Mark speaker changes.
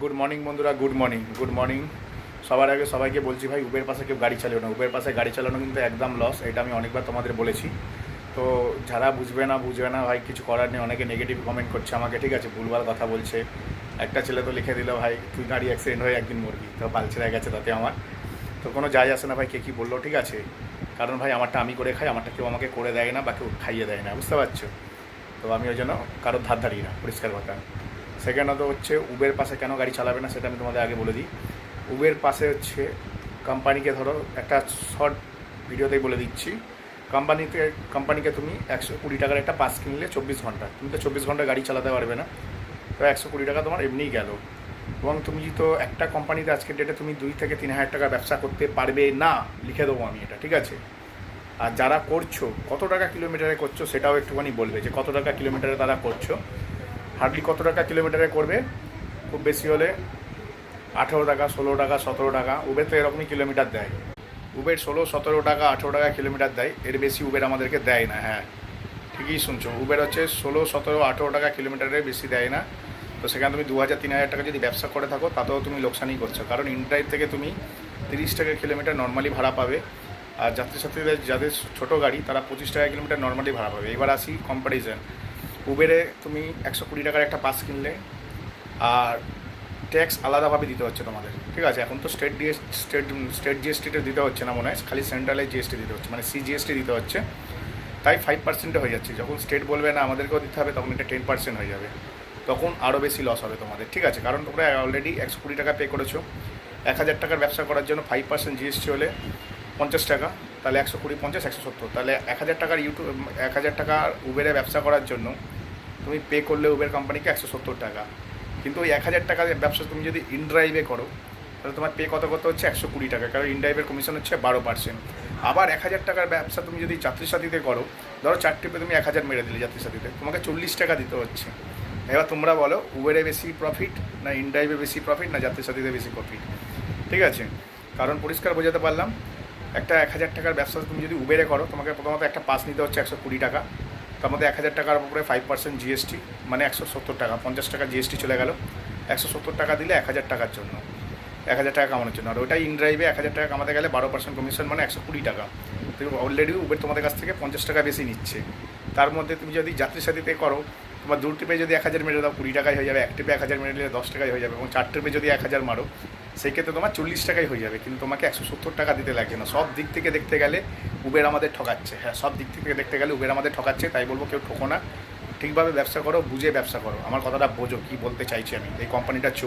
Speaker 1: Good morning বন্ধুরা good morning good morning সবার আগে সবাইকে বলছি ভাই উবের পাশে কেউ গাড়ি চালিও না। উবের পাশে গাড়ি চালানো কিন্তু একদম লস এটা আমি অনেকবার তোমাদের বলেছি। তো যারা বুঝবে না বুঝবে না, ভাই, কিছু করার নেই। অনেকে নেগেটিভ কমেন্ট করছে আমাকে, ঠিক আছে, ভুলভাল কথা বলছে। একটা ছেলে তো লিখে দিল, ভাই, তুই গাড়ি অ্যাক্সিডেন্ট হয়ে একদিন মরবি। তো পালছেড়ে গেছে তাতে আমার। তো কোনো যায় আসে না, ভাই, কে কী বলল, ঠিক আছে? কারণ ভাই, আমারটা আমি করে খাই, আমারটা কেউ আমাকে করে দেয় না বা কেউ খাইয়ে দেয় না, বুঝতে পারছ? তো আমি ওই জন্য কারোর ধার ধারি না, পরিষ্কার কথা। সেকেন্ডত হচ্ছে উবের পাশে কেন গাড়ি চালাবে না সেটা আমি তোমাদের আগে বলে দিই। উবের পাশে হচ্ছে কোম্পানিকে ধরো, একটা শর্ট ভিডিওতেই বলে দিচ্ছি। কোম্পানিতে কোম্পানিকে তুমি একশো কুড়ি টাকার একটা পাস কিনলে চব্বিশ ঘণ্টা। তুমি তো চব্বিশ ঘণ্টা গাড়ি চালাতে পারবে না। তো একশো কুড়ি টাকা তোমার এমনিই গেল। এবং তুমি তো একটা কোম্পানিতে আজকের ডেটে তুমি দুই থেকে তিন হাজার টাকা ব্যবসা করতে পারবে না, লিখে দেবো আমি এটা, ঠিক আছে? আর যারা করছ, কত টাকা কিলোমিটারে করছ সেটাও একটুখানি বলবে যে কত টাকা কিলোমিটারে তারা করছ। হার্ডলি কত টাকা কিলোমিটারে করবে? খুব বেশি হলে আঠেরো টাকা, ষোলো টাকা, সতেরো টাকা। উবের তো এরকমই কিলোমিটার দেয়। উবের ষোলো, সতেরো টাকা, আঠেরো টাকা কিলোমিটার দেয়। এর বেশি উবের আমাদেরকে দেয় না হ্যাঁ। ঠিকই শুনছো। উবের হচ্ছে ষোলো, সতেরো, আঠেরো টাকা কিলোমিটারের বেশি দেয় না। তো সেখানে তুমি দু হাজার তিন হাজার টাকা যদি ব্যবসা করে থাকো, তাতেও তুমি লোকসানই করছ। কারণ ইনড্রাইভ থেকে তুমি তিরিশ টাকা কিলোমিটার নর্মালি ভাড়া পাবে। আর যাত্রী সাথীদের যাদের ছোটো গাড়ি, তারা পঁচিশ টাকা কিলোমিটার নর্মালি ভাড়া পাবে। এবার আসি কম্পারিজন উবেরে তুমি একশো কুড়ি টাকার একটা পাস কিনলে আর ট্যাক্স আলাদাভাবে দিতে হচ্ছে তোমাদের, ঠিক আছে? এখন তো স্টেট ডিএস স্টেট স্টেট জিএসটিটা দিতে হচ্ছে না মনে হয়, খালি সেন্ট্রালে জিএসটি দিতে হচ্ছে মানে সিজিএসটি দিতে হচ্ছে। তাই ফাইভ পার্সেন্টে হয়ে যাচ্ছে, যখন স্টেট বলবে না আমাদেরকেও দিতে হবে, তখন এটা টেন পার্সেন্ট হয়ে যাবে। তখন আরও বেশি লস হবে তোমাদের, ঠিক আছে? কারণ তোমরা অলরেডি একশো কুড়ি টাকা পে করেছ, এক হাজার টাকার ব্যবসা করার জন্য ফাইভ পার্সেন্ট জিএসটি হলে পঞ্চাশ টাকা, তাহলে একশো কুড়ি, পঞ্চাশ, একশো সত্তর, তাহলে এক হাজার টাকার ইউটিউব এক হাজার টাকার উবেরে ব্যবসা করার জন্য তুমি পে করলে উবের কোম্পানিকে একশো সত্তর টাকা। কিন্তু ওই এক হাজার টাকার ব্যবসা তুমি যদি ইনড্রাইভে করো, তাহলে তোমার পে কত কত হচ্ছে? একশো কুড়ি টাকা। কারণ ইনড্রাইভের কমিশন হচ্ছে বারো পার্সেন্ট আবার এক হাজার টাকার ব্যবসা তুমি যদি যাত্রী সাথীতে করো, ধরো চার ট্রিপে তুমি এক হাজার মেরে দিলে যাত্রী সাথীতে তোমাকে চল্লিশ টাকা দিতে হচ্ছে। এবার তোমরা বলো উবেরে বেশি প্রফিট না ইনড্রাইভে বেশি প্রফিট না যাত্রী সাথীতে বেশি প্রফিট ঠিক আছে? কারণ পরিষ্কার বোঝাতে পারলাম, একটা এক হাজার টাকার ব্যবসা তুমি যদি উবেরে করো, তোমাকে প্রথমত একটা পাস নিতে হচ্ছে একশো কুড়ি টাকা। তার মধ্যে এক হাজার টাকার উপরে ফাইভ পার্সেন্ট জিএসটি মানে একশো সত্তর টাকা, পঞ্চাশ টাকা জিএসটি চলে গেল। একশো সত্তর টাকা দিলে এক হাজার টাকার জন্য, এক হাজার টাকা কামানোর জন্য। আর ওটাই ইনড্রাইভে এক হাজার টাকা কামাতে গেলে বারো পার্সেন্ট কমিশন মানে একশো কুড়ি টাকা। তুমি অলরেডি উবের তোমাদের কাছ থেকে পঞ্চাশ টাকা বেশি নিচ্ছে। তার মধ্যে তুমি যদি যাত্রী সাথীতে করো, তোমার দু ট্রিপে যদি এক হাজার মেরে দাও, কুড়ি টাকায় হয়ে যাবে, এক ট্রিপে এক হাজার মেরে দিলে দশ টাকায় হয়ে যাবে, এবং চার ট্রিপে যদি এক হাজার মারো সেই ক্ষেত্রে তোমার চল্লিশ টাকাই হয়ে যাবে, কিন্তু তোমাকে একশো সত্তর টাকা দিতে লাগছে না। সব দিক থেকে দেখতে গেলে উবের আমাদের ঠকাচ্ছে। হ্যাঁ সব দিক থেকে দেখতে গেলে উবের আমাদের ঠকাচ্ছে, তাই বলব কেউ ঠকো না। ঠিকভাবে ব্যবসা করো, বুঝে ব্যবসা করো। আমার কথাটা বোঝো, কী বলতে চাইছি আমি। এই কোম্পানিটা চোখ